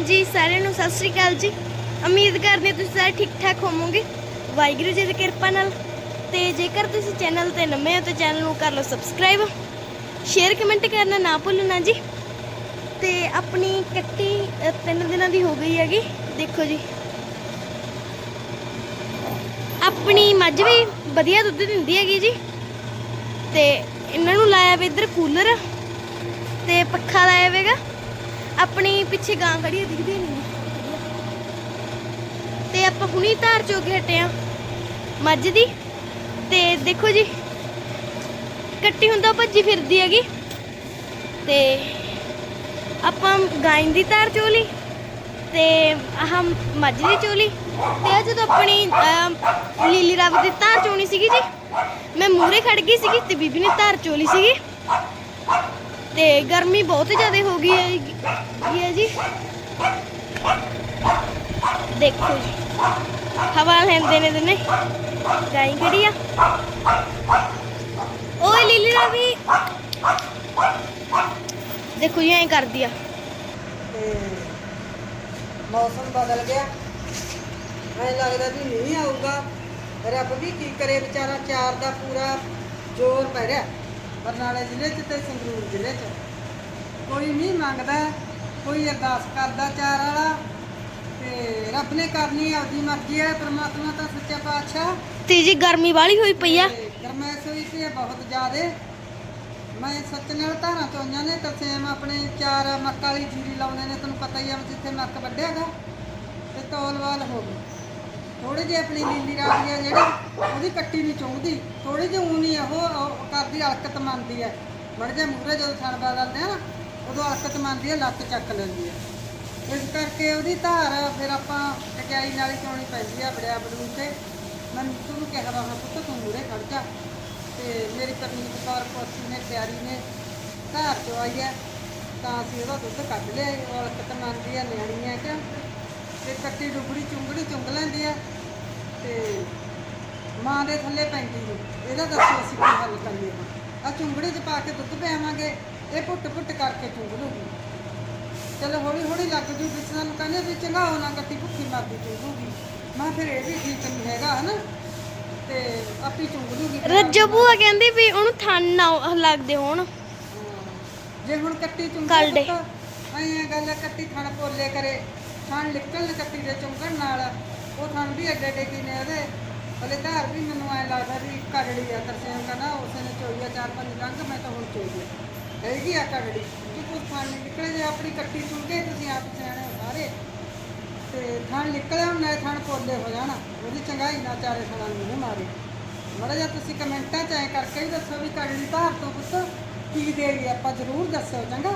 ਹਾਂਜੀ ਸਾਰਿਆਂ ਨੂੰ ਸਤਿ ਸ੍ਰੀ ਅਕਾਲ ਜੀ। ਉਮੀਦ ਕਰਦੇ ਤੁਸੀਂ ਸਾਰੇ ਠੀਕ ਠਾਕ ਹੋਵੋਗੇ। ਵਾਹਿਗੁਰੂ ਜੀ ਦੀ ਕਿਰਪਾ ਨਾਲ। ਤੇ ਜੇਕਰ ਤੁਸੀਂ ਚੈਨਲ ਤੇ ਨਵੇਂ ਹੋ ਤਾਂ ਚੈਨਲ ਨੂੰ ਕਰ ਲਓ ਸਬਸਕ੍ਰਾਈਬ। ਸ਼ੇਅਰ ਕਮੈਂਟ ਕਰਨਾ ਨਾ ਭੁੱਲਣਾ ਜੀ। ਤੇ ਆਪਣੀ ਕੱਟੀ ਅ, ਤਿੰਨ ਦਿਨਾਂ ਦੀ ਹੋ ਗਈ ਹੈਗੀ। ਦੇਖੋ ਜੀ। ਆਪਣੀ ਮੱਝ ਵੀ ਵਧੀਆ ਦੁੱਧ ਦਿੰਦੀ ਹੈਗੀ ਜੀ। ਤੇ ਇਹਨਾਂ ਨੂੰ ਲਾਇਆ ਵੇ ਇੱਧਰ ਕੂਲਰ। ਤੇ ਪੱਖਾ ਲਾਇਆ ਵੇਗਾ। ਆਪਣੀ ਪਿੱਛੇ ਗਾਂ ਖੜੀ ਦਿਖਦੀ ਨਹੀਂ ਤੇ ਆਪਾਂ ਹੁਣੀ ਧਾਰ ਚੋ ਕੇ ਹਟੇ ਆ। ਮੱਝ ਦੀ। ਤੇ ਦੇਖੋ ਜੀ ਕੱਟੀ ਹੁੰਦਾ ਭੱਜੀ ਫਿਰਦੀ ਹੈਗੀ। ਤੇ ਆਪਾਂ ਗਾਂ ਦੀ ਧਾਰ ਚੋਲੀ ਤੇ ਆਹ ਮੱਝ ਦੀ ਚੋਲੀ ਤੇ ਆ ਜਦੋਂ ਆਪਣੀ ਅਹ, ਲੀਲੀ ਰੱਬ ਦੀ ਧਾਰ ਚੋਣੀ ਸੀਗੀ ਜੀ ਮੈਂ ਮੂਹਰੇ ਖੜ ਗਈ ਸੀਗੀ ਤੇ ਬੀਬੀ ਨੇ ਧਾਰ ਚੋਲੀ ਸੀਗੀ। ਤੇ ਗਰਮੀ ਬਹੁਤ ਜ਼ਿਆਦਾ ਹੋ ਗਈ ਹੈ ਜੀ। ਦੇਖੋ ਜੀ। ਹਵਾ ਲੈਂਦੇ ਨੇ ਦਿਨੇ। ਗਾਈ ਕਿਹੜੀ ਆ? ਓਏ ਲੀਲੀ ਦਾ ਵੀ। ਦੇਖੋ ਜੀ, ਐਂ ਕਰਦੀ ਆ। ਤੇ ਮੌਸਮ ਬਦਲ ਗਿਆ। ਐਂ ਲੱਗਦਾ ਵੀ ਨਹੀਂ ਆਊਗਾ। ਰੱਬ ਵੀ ਕੀ ਕਰੇ ਵਿਚਾਰਾ, ਚਾਰ ਦਾ ਪੂਰਾ ਜ਼ੋਰ ਪੈ ਰਿਹਾ। ਬਰਨਾਲੇ ਜ਼ਿਲ੍ਹੇ 'ਚ ਤੇ ਸੰਗਰੂਰ ਜ਼ਿਲ੍ਹੇ 'ਚ। ਕੋਈ ਨਹੀਂ ਮੰਗਦਾ ਕੋਈ ਅਰਦਾਸ ਕਰਦਾ ਚਾਰ ਵਾਲਾ ਤੇ ਰੱਬ ਨੇ ਕਰਨੀ ਆਪਦੀ ਮਰਜ਼ੀ ਹੈ ਪ੍ਰਮਾਤਮਾ ਤਾਂ ਸੱਚਾ ਪਾਤਸ਼ਾਹ। ਤੇ ਜੀ ਗਰਮੀ ਵਾਲੀ ਹੋਈ ਪਈ ਆ। ਤੇ ਗਰਮੈਸ਼ ਹੋਈ ਹੈ ਬਹੁਤ ਜ਼ਿਆਦੇ। ਮੈਂ ਸੱਚ ਨਾਲ ਧਾਰਾਂ ਚੋਈਆਂ ਨੇ ਤਰਸੇਮ ਆਪਣੇ ਚਾਰ ਮੱਕ ਵਾਲੀ ਜੀਰੀ ਲਾਉਂਦੇ ਨੇ ਤੁਹਾਨੂੰ ਪਤਾ ਹੀ ਆ ਜਿੱਥੇ ਮੱਕ ਵੱਢਿਆਗਾ ਤੇ ਤੋਲਵਾਲ ਹੋ ਗਈ ਥੋੜੀ ਜਿਹੀ ਆਪਣੀ ਲੀਲੀ ਰਾਜੀ ਆ ਜਿਹੜੀ ਉਹਦੀ ਕੱਟੀ ਨਹੀਂ ਚੁੰਗਦੀ ਥੋੜੀ ਜਿਹੀ ਊਂ ਨਹੀਂ ਉਹ ਕਰਦੀ ਹਲਕਤ ਮੰਨਦੀ ਹੈ ਮੜ ਜਾ ਮੂਰੇ ਜਦੋਂ ਥਣ ਬਦਲਦੇ ਆ ਨਾ, ਉਦੋਂ ਹਲਕਤ ਮੰਨਦੀ ਹੈ ਲੱਤ ਚੱਕ ਲੈਂਦੀ ਹੈ ਇਸ ਕਰਕੇ ਉਹਦੀ ਧਾਰ ਫਿਰ ਆਪਾਂ ਟਕਿਆਈ ਨਾਲ ਹੀ ਚੋਣੀ ਪੈਂਦੀ ਆ ਬੜਿਆ ਬੜੂ ਤੇ। ਮੈਂ ਨੀਤੂ ਨੂੰ ਕਿਹਾ ਵਾ ਪੁੱਤ ਤੂੰ ਮੂਰੇ ਖੜ ਜਾ। ਤੇ ਮੇਰੀ ਪਰਨੀਤ ਕੌਰ ਪੋਤੀ ਨੇ, ਪਿਆਰੀ ਨੇ ਧਾਰ ਚਵਾਈ ਹੈ ਤਾਂ ਅਸੀਂ ਉਹਦਾ ਦੁੱਧ ਕੱਢ ਲਿਆ, ਉਹ ਹਲਕਤ ਮੰਨਦੀ ਆ ਨਿਆਣੀ ਆ ਕਿ ਤੇ ਕੱਟੀ ਡੁਬੜੀ ਚੁੰਗੜੀ ਚੁੰਗ ਲੈਂਦੀ ਆ ਤੇ ਮਾਂ ਦੇ ਥੱਲੇ ਪੈਂਦੀ ਨੂੰ ਇਹਦਾ ਦੱਸੋ ਅਸੀਂ ਕੀ ਹੱਲ ਕਰੀਏ ਆ। ਚੁੰਗੜੀ 'ਚ ਪਾ ਕੇ ਦੁੱਧ ਪਿਆਵਾਂਗੇ ਇਹ ਪੁੱਟ ਪੁੱਟ ਕਰਕੇ ਚੁੰਗ ਲੂਗੀ। ਚਲੋ ਹੌਲੀ ਹੌਲੀ ਲੱਗ ਜੂ ਜਿਸ ਨੂੰ ਕਹਿੰਦੇ ਵੀ ਚੰਗਾਓ ਨਾ ਕੱਟੀ ਭੁੱਖੀ ਮਰਦੀ ਚੁੰਗੂਗੀ ਮੈਂ ਫਿਰ ਇਹ ਵੀ ਠੀਕ ਨਹੀਂ ਹੈਗਾ ਹਨਾ? ਤੇ ਆਪੀ ਚੁੰਗ ਲੂਗੀ। ਰੱਜੋ ਭੂਆ ਕਹਿੰਦੀ ਵੀ ਉਹਨੂੰ ਥਣ ਨਾ ਲੱਗਦੇ ਹੋਣ। ਜੇ ਹੁਣ ਕੱਟੀ ਚੁੰਗੇ ਕੱਲ ਦੇ। ਐਂ ਗੱਲ ਆ, ਕੱਟੀ ਥਣ ਪੋਲੇ ਕਰੇ। ਥਣ ਨਿਕਲਣ ਕੱਟੀ ਦੇ ਚੁੰਗਣ ਨਾਲ, ਉਹ ਥਣ ਵੀ ਅੱਡੇ ਅੱਡੇ ਕੀ ਨੇ ਉਹਦੇ। ਹਲੇ ਧਾਰ ਵੀ ਮੈਨੂੰ ਐ ਲੱਗਦਾ ਵੀ ਕੜੜੀ ਆ ਤਰਸੇਮ ਕਹਿੰਦਾ ਉਸੇ ਨੇ ਚੋਈ ਚਾਰ ਪੰਜ ਰੰਗ ਮੈਂ ਤਾਂ ਹੁਣ ਚੋਈ ਆ। ਹੈਗੀ ਆ ਕੜੜੀ ਕਿ ਕੋਈ ਥਣ ਨਿਕਲੇ ਜੇ, ਆਪਣੀ ਕੱਟੀ ਚੁੰਗੇ ਤੁਸੀਂ ਆਪ ਸਿਆਣੇ ਹੋ ਸਾਰੇ। ਤੇ ਥਣ ਨਿਕਲਿਆ ਹੁਣ, ਨਾਲੇ ਥਣ ਪੋਲੇ ਹੋ ਜਾਣਾ। ਉਹਦੀ ਚੰਗਾਈ ਨਾ ਚਾਰੇ ਥਣਾਂ ਨੂੰ ਮਾਰੇ। ਮੜਾ ਜਾ ਤੁਸੀਂ ਕਮੈਂਟਾਂ 'ਚ ਐ ਕਰਕੇ ਵੀ ਦੱਸੋ ਵੀ ਕੜੜੀ ਧਾਰ ਤੋਂ ਪੁੱਤ ਕੀ ਦੇ ਆਪਾਂ ਜ਼ਰੂਰ ਦੱਸੋ, ਚੰਗਾ।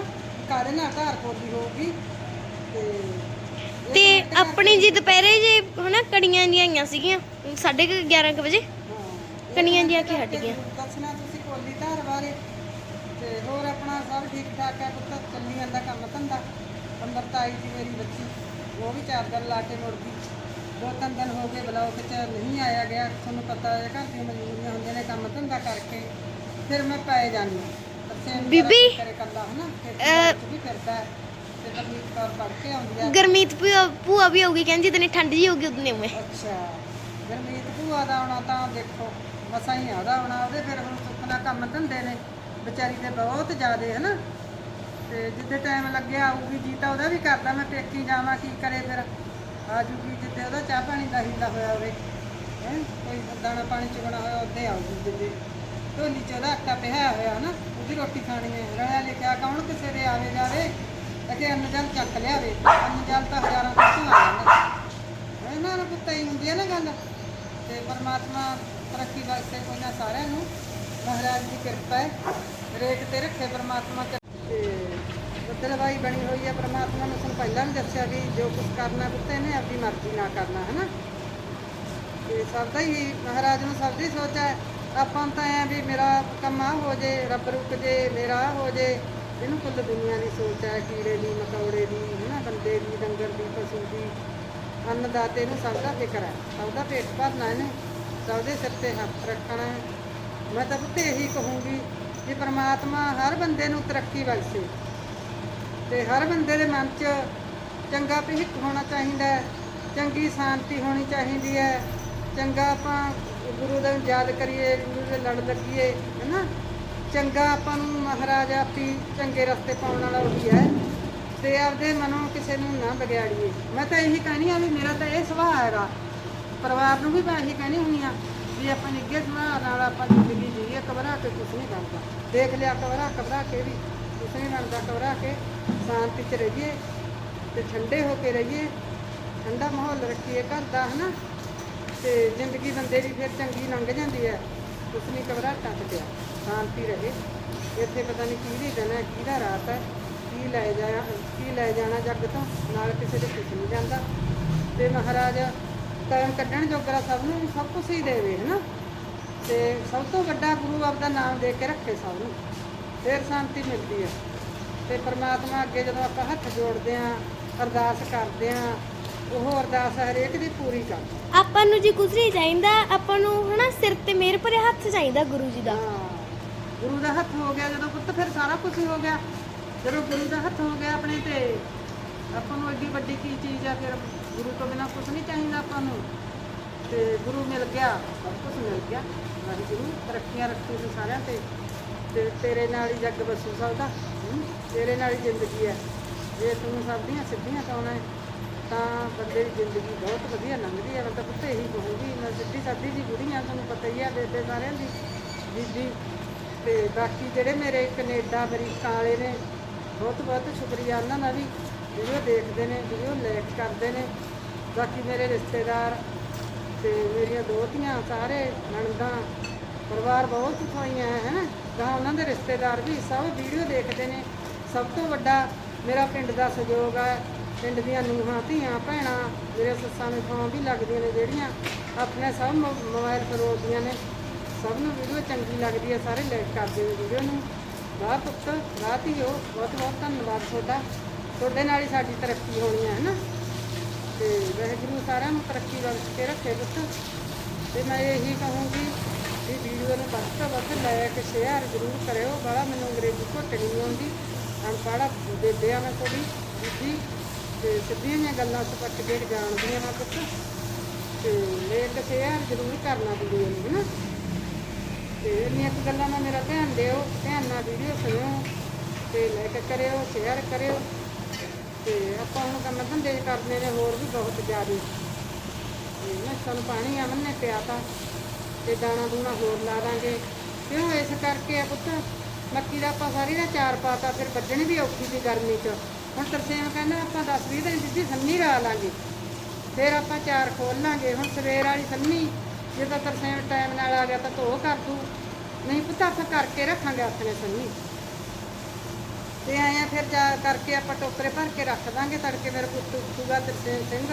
ਕਾਦੇ ਨਾਲ ਧਾਰ ਪੋਲੀ ਹੋਊਗੀ। ਤੇ ਤੇ ਆਪਣੀ ਜੀ ਦੁਪਹਿਰੇ ਜੇ ਹਨਾ ਕੜੀਆਂ ਜੀਆਂ ਆਈਆਂ ਸੀਗੀਆਂ 11:30 ਵਜੇ ਕਣੀਆਂ ਜਿਹੀਆਂ ਕੀ ਹਟ ਗਈਆਂ। ਦੱਸਣਾ ਤੁਸੀਂ ਪੋਲੀ ਧਾਰ ਬਾਰੇ ਤੇ ਹੋਰ ਆਪਣਾ ਸਭ ਠੀਕ ਠਾਕ ਹੈ ਪੁੱਤ ਚੱਲੀ ਜਾਂਦਾ ਕੰਮ ਧੰਦਾ। ਅੰਮ੍ਰਿਤਾਈ ਦੀ ਮੇਰੀ ਬੱਚੀ ਉਹ ਵੀ ਚਾਰ ਦਿਨ ਲਾ ਕੇ ਮੁੜ ਗਈ। ਦੋ ਤਿੰਨ ਦਿਨ ਹੋ ਗਏ ਬਲੌਕ 'ਚ ਨਹੀਂ ਆਇਆ ਗਿਆ ਤੁਹਾਨੂੰ ਪਤਾ ਹੈ ਘਰ ਦੀਆਂ ਮਜਬੂਰੀਆਂ ਹੁੰਦੀਆਂ ਨੇ ਕੰਮ ਧੰਦਾ ਕਰਕੇ। ਫਿਰ ਮੈਂ ਪੈ ਜਾਂਦੀ ਹਾਂ। ਤਰਸੇਮ ਮੇਰਾ ਬੀਬੀ, ਕੀ ਕਰੇ ਕੱਲਾ ਹਨਾ ਫਿਰ ਅਹ, ਵੀ ਫਿਰਦਾ ਹੈ, ਤੇ ਤਬੀਅਤ ਕੌਰ ਪੜ ਕੇ ਆਉਂਦੀ ਆ ਗਰਮੀਤ ਭੂਆ ਭੂਆ ਵੀ ਆਊਗੀ ਕਹਿੰਦੀ ਦਿਨੇ ਠੰਡ ਜੀ ਹੋਊਗੀ ਉਦਨੇ ਮੈਂ। ਅੱਛਾ ਗਰਮੀਤ ਭੂਆ ਦਾ ਆਉਣਾ ਤਾਂ ਦੇਖੋ ਮਸਾਂ ਹੀ ਆਦਾ ਆਉਣਾ ਉਹਦੇ ਫਿਰ ਹੁਣ ਸੁੱਖਣਾ ਕੰਮ ਧੰਦੇ ਨੇ ਵਿਚਾਰੀ ਦੇ ਬਹੁਤ ਜ਼ਿਆਦੇ ਹਨਾ? ਤੇ ਜਿੱਦੇ ਟਾਈਮ ਲੱਗਿਆ ਆਊਗੀ ਜੀ ਤਾਂ ਉਹਦਾ ਵੀ ਕਰਦਾ ਮੈਂ ਪੇਕੀ ਜਾਵਾਂ ਕੀ ਕਰੇ ਫਿਰ? ਆ ਜੂਗੀ ਜਿੱਦੇ ਉਹਦਾ ਚਾਹ ਪਾਣੀ ਦਾ ਹੀਲਾ ਹੋਇਆ ਹੋਵੇ ਹੈ? ਕੋਈ ਦਾਣਾ ਪਾਣੀ ਚੁਗਣਾ ਹੋਇਆ ਉੱਦੇ ਆਊਗੀ ਜਿੱਦੇ। ਢੋਲੀ ਚ ਉਹਦਾ ਆਟਾ ਪਿਆ ਹੋਇਆ ਹਨਾ? ਉਹਦੀ ਰੋਟੀ ਖਾਣੀ ਹੈ। ਰਲਿਆ ਲਿਖਿਆ ਕੌਣ ਕਿਸੇ ਦੇ ਆਵੇ ਜਾਵੇ ਅਕੇ ਅੰਨ ਜਲ ਚੱਕ ਲਿਆਵੇ ਅੰਨ ਜਲ ਤਾਂ ਹਜ਼ਾਰਾਂ ਤੋਂ ਆ ਜਾਂਦਾ ਇਹਨਾਂ ਨੂੰ ਕੁੱਤਾ ਹੀ ਹੁੰਦੀ ਹੈ ਨਾ ਗੱਲ। ਤੇ ਪਰਮਾਤਮਾ ਤਰੱਕੀ ਬਖਸ਼ੇ ਕੋਈ ਸਾਰਿਆਂ ਨੂੰ ਮਹਾਰਾਜ ਦੀ ਕਿਰਪਾ ਹੈ। ਰੇਟ ਤੇ ਰੱਖੇ ਪਰਮਾਤਮਾ ਤੇ। ਬੱਦਲਵਾਈ ਬਣੀ ਹੋਈ ਹੈ। ਪਰਮਾਤਮਾ ਨੇ ਸਾਨੂੰ ਪਹਿਲਾਂ ਵੀ ਦੱਸਿਆ ਵੀ ਜੋ ਕੁਝ ਕਰਨਾ ਪੁੱਤੇ ਨੇ ਆਪਣੀ ਮਰਜ਼ੀ ਨਾਲ ਕਰਨਾ ਹੈ ਨਾ ਤੇ ਸਭ ਦਾ ਹੀ ਮਹਾਰਾਜ ਨੂੰ ਸਭ ਦੀ ਸੋਚ ਹੈ। ਆਪਾਂ ਤਾਂ ਐ ਵੀ ਮੇਰਾ ਕੰਮ ਆ ਹੋ ਜੇ, ਰੱਬ ਰੁਕ ਜੇ, ਮੇਰਾ ਆਹ ਹੋ ਜੇ। ਇਹਨੂੰ ਕੁੱਲ ਦੁਨੀਆ ਦੀ ਸੋਚ ਹੈ, ਕੀੜੇ ਦੀ, ਮਕੌੜੇ ਦੀ, ਹਨਾ ਬੰਦੇ ਦੀ, ਡੰਗਰ ਦੀ, ਪਸ਼ੂ ਦੀ। ਅੰਨਦਾਤੇ ਨੂੰ ਸਭ ਦਾ ਫਿਕਰ ਹੈ, ਸਭ ਦਾ ਪੇਟ ਭਰਨਾ ਇਹਨੇ, ਸਭ ਦੇ ਸਿਰ ਤੇ ਹੱਥ ਰੱਖਣਾ ਮੈਂ ਤਾਂ ਪੁੱਤ ਇਹੀ ਕਹੂੰਗੀ ਕਿ ਪ੍ਰਮਾਤਮਾ ਹਰ ਬੰਦੇ ਨੂੰ ਤਰੱਕੀ ਬਖਸ਼ੇ ਤੇ ਹਰ ਬੰਦੇ ਦੇ ਮਨ 'ਚ ਚੰਗਾ ਭਿੱਖ ਹੋਣਾ ਚਾਹੀਦਾ ਹੈ, ਚੰਗੀ ਸ਼ਾਂਤੀ ਹੋਣੀ ਚਾਹੀਦੀ ਹੈ। ਚੰਗਾ ਆਪਾਂ ਗੁਰੂ ਦਾ ਯਾਦ ਕਰੀਏ, ਗੁਰੂ ਦੇ ਲੜ ਲੱਗੀਏ, ਹੈਨਾ? ਚੰਗਾ ਆਪਾਂ ਨੂੰ ਮਹਾਰਾਜ ਆਪੀ ਚੰਗੇ ਰਸਤੇ ਪਾਉਣ ਵਾਲਾ ਉਹੀ ਹੈ। ਤੇ ਆਪਦੇ ਮਨੋਂ ਕਿਸੇ ਨੂੰ ਨਾ ਵਿਗਾੜੀਏ ਮੈਂ ਤਾਂ ਇਹੀ ਕਹਿਣੀ ਆ ਵੀ ਮੇਰਾ ਤਾਂ ਇਹ ਸੁਭਾਅ ਹੈਗਾ। ਪਰਿਵਾਰ ਨੂੰ ਵੀ ਮੈਂ ਇਹੀ ਕਹਿਣੀ ਹੁੰਦੀ ਆ ਵੀ ਆਪਾਂ ਨਿੱਘੇ ਸੁਭਾਅ ਨਾਲ ਆਪਾਂ ਜ਼ਿੰਦਗੀ ਜੀਏ, ਘਬਰਾ ਕੇ ਕੁਝ ਨਹੀਂ ਕਰਦਾ ਦੇਖ ਲਿਆ, ਘਬਰਾ ਘਬਰਾ ਕੇ ਵੀ ਕੁਝ ਨਹੀਂ ਬਣਦਾ, ਘਬਰਾ ਕੇ ਸ਼ਾਂਤੀ 'ਚ ਰਹੀਏ ਤੇ ਠੰਡੇ ਹੋ ਕੇ ਰਹੀਏ। ਠੰਡਾ ਮਾਹੌਲ ਰੱਖੀਏ ਘਰ ਦਾ, ਹਨਾ? ਤੇ ਜ਼ਿੰਦਗੀ ਬੰਦੇ ਦੀ ਫਿਰ ਚੰਗੀ ਲੰਘ ਜਾਂਦੀ ਹੈ। ਕੁਛ ਨਹੀਂ ਘਬਰਾਹਟਾਂ 'ਚ ਪਿਆ। ਸ਼ਾਂਤੀ ਰਹੇ। ਇੱਥੇ ਪਤਾ ਨਹੀਂ ਕਿਹਦੀ ਦਿਨ ਹੈ ਕਿਹਦਾ ਰਾਤ ਹੈ ਕੀ ਲੈ ਜਾਣਾ ਕੀ ਲੈ ਜਾਣਾ ਜੱਗ ਤੋਂ ਨਾਲ ਕਿਸੇ ਦੇ ਕੁਛ ਨਹੀਂ ਜਾਂਦਾ। ਤੇ ਮਹਾਰਾਜ ਟਾਈਮ ਕੱਢਣ ਜੋਗਰਾ ਸਭ ਨੂੰ ਸਭ ਕੁਝ ਹੀ ਦੇਵੇ ਹਨਾ? ਤੇ ਸਭ ਤੋਂ ਵੱਡਾ ਗੁਰੂ ਆਪਦਾ ਨਾਮ ਦੇ ਕੇ ਰੱਖੇ ਸਭ ਨੂੰ। ਫਿਰ ਸ਼ਾਂਤੀ ਮਿਲਦੀ ਹੈ। ਤੇ ਪ੍ਰਮਾਤਮਾ ਅੱਗੇ ਜਦੋਂ ਆਪਾਂ ਹੱਥ ਜੋੜਦੇ ਆਂ ਅਰਦਾਸ ਕਰਦੇ ਆਂ ਉਹ ਅਰਦਾਸ ਹਰੇਕ ਦੀ ਪੂਰੀ ਕਰਦਾ ਆਪਾਂ ਨੂੰ ਜੀ ਕੁਝ ਨਹੀਂ ਚਾਹੀਦਾ ਆਪਾਂ ਨੂੰ ਹਨਾ ਸਿਰ ਤੇ ਮੇਰ ਭਰੇ ਹੱਥ ਚਾਹੀਦਾ ਗੁਰੂ ਜੀ ਦਾ। ਹਾਂ। ਗੁਰੂ ਦਾ ਹੱਥ ਹੋ ਗਿਆ, ਜਦੋਂ ਪੁੱਤ ਫਿਰ ਸਾਰਾ ਕੁਝ ਹੋ ਗਿਆ। ਜਦੋਂ ਗੁਰੂ ਦਾ ਹੱਥ ਹੋ ਗਿਆ ਆਪਣੇ ਤੇ, ਆਪਾਂ ਨੂੰ ਐਡੀ ਵੱਡੀ ਕੀ ਚੀਜ਼ ਆ, ਫਿਰ ਗੁਰੂ ਤੋਂ ਬਿਨਾ ਕੁਝ ਨਹੀਂ ਚਾਹੀਦਾ ਆਪਾਂ ਨੂੰ। ਤੇ ਗੁਰੂ ਮਿਲ ਗਿਆ, ਸਭ ਕੁਝ ਮਿਲ ਗਿਆ। ਵਾਹਿਗੁਰੂ, ਤਰੱਕੀਆਂ ਰੱਖੇ ਤੂੰ ਸਾਰਿਆਂ ਤੇ। ਤੇ ਤੇਰੇ ਨਾਲ ਹੀ ਜੱਗ ਵਸੂ ਸਭ ਦਾ। ਤੇਰੇ ਨਾਲ ਹੀ ਜ਼ਿੰਦਗੀ ਹੈ ਜੇ ਤੂੰ ਸਭ ਦੀਆਂ ਸਿੱਧੀਆਂ ਚਾਹੁੰਦਾ ਹੈ, ਤਾਂ ਬੰਦੇ ਦੀ ਜ਼ਿੰਦਗੀ ਬਹੁਤ ਵਧੀਆ ਲੰਘਦੀ ਹੈ ਮੈਂ ਤਾਂ ਪੁੱਤ ਇਹੀ ਕਹੂੰਗੀ, ਮੈਂ ਸਿੱਧੀ ਸਾਦੀ ਜੀ ਬੁੜੀਆਂ ਤੁਹਾਨੂੰ ਪਤਾ ਹੀ ਹੈ ਬੇਬੇ ਸਾਰਿਆਂ ਦੀ। ਬੀਬੀ ਤੇ ਬਾਕੀ ਜਿਹੜੇ ਮੇਰੇ ਕੈਨੇਡਾ, ਅਮਰੀਕਾ ਵਾਲੇ ਨੇ, ਬਹੁਤ ਬਹੁਤ ਸ਼ੁਕਰੀਆ ਉਹਨਾਂ ਦਾ ਵੀ, ਵੀਡੀਓ ਦੇਖਦੇ ਨੇ, ਵੀਡੀਓ ਲਾਈਕ ਕਰਦੇ ਨੇ। ਬਾਕੀ ਮੇਰੇ ਰਿਸ਼ਤੇਦਾਰ ਤੇ ਮੇਰੀਆਂ ਦੋਤੀਆਂ ਸਾਰੇ ਨਣਦਾਂ, ਪਰਿਵਾਰ ਬਹੁਤ ਸੁਖਾਈਆਂ ਹੈ ਤਾਂ ਉਹਨਾਂ ਦੇ ਰਿਸ਼ਤੇਦਾਰ ਵੀ ਸਭ ਵੀਡੀਓ ਦੇਖਦੇ ਨੇ। ਸਭ ਤੋਂ ਵੱਡਾ ਮੇਰਾ ਪਿੰਡ ਦਾ ਸਹਿਯੋਗ ਹੈ ਪਿੰਡ ਦੀਆਂ ਨੂੰਹਾਂ, ਧੀਆਂ, ਭੈਣਾਂ, ਮੇਰੇ ਸੱਸਾਂ ਨੂੰ ਥਾਂ ਵੀ ਲੱਗਦੀਆਂ ਨੇ ਜਿਹੜੀਆਂ ਆਪਣੇ ਸਭ ਮੋ- ਮੋਬਾਈਲ ਫਰੋਲਦੀਆਂ ਨੇ। ਸਭ ਨੂੰ ਵੀਡੀਓ ਚੰਗੀ ਲੱਗਦੀ ਹੈ, ਸਾਰੇ ਲਾਈਕ ਕਰਦੇ ਨੇ ਵੀਡੀਓ ਨੂੰ। ਵਾਹ ਪੁੱਤ, ਵਾਹ ਧੀਓ, ਬਹੁਤ ਬਹੁਤ ਧੰਨਵਾਦ ਤੁਹਾਡਾ। ਤੁਹਾਡੇ ਨਾਲ ਹੀ ਸਾਡੀ ਤਰੱਕੀ ਹੋਣੀ ਹੈ ਨਾ ਤੇ ਵਾਹਿਗੁਰੂ ਸਾਰਿਆਂ ਨੂੰ ਤਰੱਕੀ ਬਖਸ਼ ਕੇ ਰੱਖੇ ਪੁੱਤ। ਤੇ ਮੈਂ ਇਹੀ ਕਹੂੰਗੀ ਵੀ ਵੀਡੀਓ ਨੂੰ ਵੱਧ ਤੋਂ ਵੱਧ ਲਾਇਕ ਸ਼ੇਅਰ ਜ਼ਰੂਰ ਕਰਿਓ। ਬੜਾ ਮੈਨੂੰ ਅੰਗਰੇਜ਼ੀ ਘੁੱਟ ਨਹੀਂ ਆਉਂਦੀ। ਅਨਪੜ੍ਹ ਬੇਬੇ ਆ ਮੈਂ ਤੁਹਾਡੀ, ਬੀਬੀ। ਤੇ ਸਿੱਧੀਆਂ ਜਿਹੀਆਂ ਗੱਲਾਂ ਸਪੱਟ ਕੇ ਜਾਣਦੀਆਂ ਮੈਂ ਪੁੱਤ। ਤੇ ਲਾਇਕ ਸ਼ੇਅਰ ਜ਼ਰੂਰ ਕਰਨਾ ਵੀਡੀਓ ਨੂੰ ਨਾ ਤੇ ਇੰਨੀਆਂ ਕੁ ਗੱਲਾਂ ਨਾਲ ਮੇਰਾ ਧਿਆਨ ਦਿਓ, ਧਿਆਨ ਨਾਲ ਵੀਡੀਓ ਸੁਣਿਓ, ਤੇ ਲਾਈਕ ਕਰਿਓ ਸ਼ੇਅਰ ਕਰਿਓ, ਤੇ ਆਪਾਂ ਹੁਣ ਕੰਮ ਧੰਦੇ ਕਰਨੇ ਨੇ, ਹੋਰ ਵੀ ਬਹੁਤ ਜ਼ਿਆਦੇ। ਤੇ ਮੈਂ ਸਾਨੂੰ ਪਾਣੀ ਅਮਨ ਨੇ ਪਿਆ ਤਾ, ਤੇ ਦਾਣਾ ਦੂਣਾ ਹੋਰ ਲਾ ਦਾਂਗੇ। ਕਿਉਂ ਇਸ ਕਰਕੇ ਆ ਪੁੱਤ, ਮੱਕੀ ਦਾ ਆਪਾਂ ਸਾਰੀ ਦਾ ਚਾਰ ਪਾਤਾ ਫਿਰ ਵੱਢਣੀ ਵੀ ਔਖੀ ਸੀ ਗਰਮੀ 'ਚ। ਹੁਣ ਤਰਸੇਮ ਕਹਿੰਦਾ ਆਪਾਂ 10 20 ਦਿਨ ਜਿੱਦੀ ਸੰਨੀ ਲਾ ਲਾਂਗੇ। ਫਿਰ ਆਪਾਂ ਚਾਰ ਖੋਲ ਲਾਂਗੇ, ਹੁਣ ਸਵੇਰ ਵਾਲੀ ਸੰਨੀ ਜੇ ਤਾਂ ਤਰਸੇਮ ਟਾਈਮ ਨਾਲ ਆ ਗਿਆ ਤਾਂ ਧੋ ਕਰ ਦੂ ਨਹੀਂ ਪੁੱਤ ਆਪਾਂ ਕਰਕੇ ਰੱਖਾਂਗੇ ਆਪਣੇ ਸੰਨੀ। ਤੇ ਆਇਆ ਫਿਰ ਜਾ ਕਰਕੇ ਆਪਾਂ ਟੋਕਰੇ ਭਰ ਕੇ ਰੱਖ ਦਾਂਗੇ ਤੜਕੇ ਮੇਰੇ ਪੁੱਤ ਉੱਠੂਗਾ ਤਰਸੇਮ ਸਿੰਘ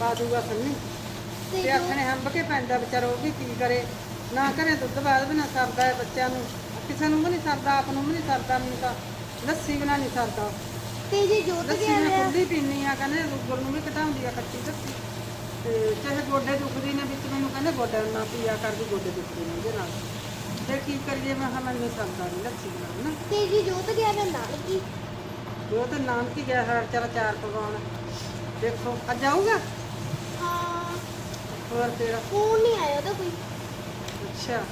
ਪਾ ਦੂਗਾ ਸੰਨੀ। ਤੇ ਆਖਣੇ ਹੰਬ ਕੇ ਪੈਂਦਾ ਵਿਚਾਰਾ ਉਹ ਵੀ ਕੀ ਕਰੇ? ਨਾ ਘਰੇ ਦੁੱਧ ਬਾਅਦ ਬਿਨਾ ਸਰਦਾ ਹੈ ਬੱਚਿਆਂ ਨੂੰ। ਕਿਸੇ ਨੂੰ ਵੀ ਨਹੀਂ ਸਰਦਾ ਆਪ ਨੂੰ ਵੀ ਨਹੀਂ ਸਰਦਾ ਮੈਨੂੰ ਤਾਂ। ਲੱਸੀ ਬਿਨਾ ਨਹੀਂ ਸਰਦਾ। ਤੇ ਜੀ ਜੋਤ ਹੋਇਆ ਖੁਦ ਹੀ ਪੀਨੀ ਆ। ਕਹਿੰਦੇ ਰੂਗਰ ਨੂੰ ਵੀ ਘਟਾਉਂਦੀ ਆ ਕੱਚੀ ਲੱਸੀ। ਤੇ ਚਾਹੇ ਗੋਡੇ ਦੁਖਦੀ ਨੇ ਵਿੱਚ ਮੈਨੂੰ ਕਹਿੰਦੇ ਗੋਡੇ ਨਾ ਪੀਆ ਕਰਦੀ ਗੋਡੇ ਦੁਖਦੇ ਨੇ ਉਹਦੇ ਨਾਲ। ਫਿਰ ਕੀ ਕਰੀਏ? ਮੈਂ ਕਿਹਾ ਮੈਨੂੰ ਸਰਦਾ ਨਹੀਂ ਲੱਸੀ ਨਾਲ ਨਾ ਤੇ ਜੀ ਜੋਤ ਗਿਆ ਹੋਇਆ ਨਾਲ ਕੀ ਉਹ ਤਾਂ ਨਾਮ ਕੀ ਗਿਆ ਹੈ ਚਲ ਚਾਰ ਪਕਾਉਣ ਦੇਖੋ ਅੱਜ ਆਊਗਾ? ਹਾਂ। ਹੋਰ ਤੇਰਾ? ਫੋਨ ਨਹੀਂ ਆਇਆ ਉਹਦਾ ਕੋਈ। ਅੱਛਾ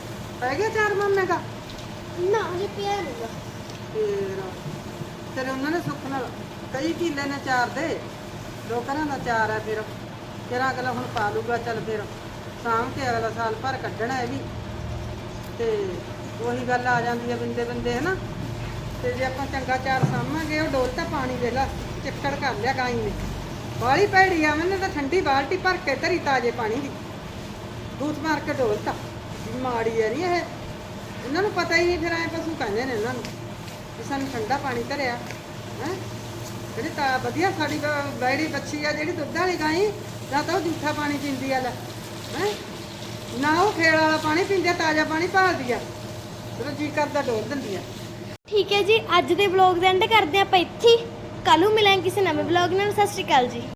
ਪੈ ਗਿਆ ਚਾਰ ਮਾਮੇ ਦਾ? ਨਾ ਹਜੇ ਪਿਆ ਨਹੀਂਗਾ ਫਿਰ ਤੇਰੇ ਉਹਨਾਂ ਨੇ ਸੁੱਖ ਨਾਲ ਕਈ ਕਿੱਲੇ ਨੇ ਚਾਰ ਦੇ। ਦੋ ਘਰਾਂ ਦਾ ਚਾਰ ਹੈ ਫਿਰ। ਤੇਰਾ ਅਗਲਾ ਹੁਣ ਪਾ ਲੂਗਾ, ਚੱਲ ਫਿਰ ਸਾਂਭ ਕੇ ਅਗਲਾ ਸਾਲ ਭਰ ਕੱਢਣਾ ਇਹ ਵੀ। ਤੇ ਉਹੀ ਗੱਲ ਆ ਜਾਂਦੀ ਹੈ ਬਿੰਦੇ ਬਿੰਦੇ, ਹਨਾ? ਤੇ ਜੇ ਆਪਾਂ ਚੰਗਾ ਚਾਰ ਸਾਂਭਾਂਗੇ, ਉਹ ਡੋਲ ਤਾਂ ਪਾਣੀ ਦੇ ਲਾ, ਚਿੱਕੜ ਕਰ ਲਿਆ ਗਾਈ ਨੇ। ਬਾਲੀ ਭੈੜੀ ਆ, ਮੈਨੇ ਤਾਂ ਠੰਡੀ ਬਾਲਟੀ ਭਰ ਕੇ ਧਰੀ ਤਾਜੇ ਪਾਣੀ ਦੀ। ਦੂਤ ਮਾਰ ਕੇ ਡੋਲਤਾ ਮਾੜੀ ਆ ਨਹੀਂ ਇਹ। ਇਹਨਾਂ ਨੂੰ ਪਤਾ ਹੀ ਨਹੀਂ, ਫਿਰ ਐ ਪਸ਼ੂ ਕਹਿੰਦੇ ਨੇ ਇਹਨਾਂ ਨੂੰ ਵੀ ਸਾਨੂੰ ਠੰਡਾ ਪਾਣੀ ਧਰਿਆ, ਹੈ? ਜਿਹੜੀ ਤਾਂ ਵਧੀਆ ਸਾਡੀ ਬ- ਬੈੜੀ ਬੱਚੀ ਆ ਜਿਹੜੀ ਦੁੱਧ ਵਾਲੀ ਗਾਈ। ਜਾਂ ਤਾਂ ਉਹ ਜੂਠਾ ਪਾਣੀ ਪੀਂਦੀ ਆ ਲੈ, ਹੈ? ਨਾ ਉਹ ਖੇਲ ਵਾਲਾ ਪਾਣੀ ਪੀਂਦੇ ਤਾਜ਼ਾ ਪਾਣੀ ਭਾਲਦੀ ਆ। ਜਦੋਂ ਜੀ ਕਰਦਾ ਡੋਲ ਦਿੰਦੀ ਆ। ਠੀਕ ਹੈ ਜੀ, ਅੱਜ ਦੇ ਵਲੌਗ ਦਾ ਐਂਡ ਕਰਦੇ ਆਪਾਂ ਇੱਥੇ ਕੱਲ ਨੂੰ ਮਿਲਾਂਗੇ ਕਿਸੇ ਨਵੇਂ ਵਲੌਗ ਨਾਲ, ਸਤਿ ਸ਼੍ਰੀ ਅਕਾਲ ਜੀ।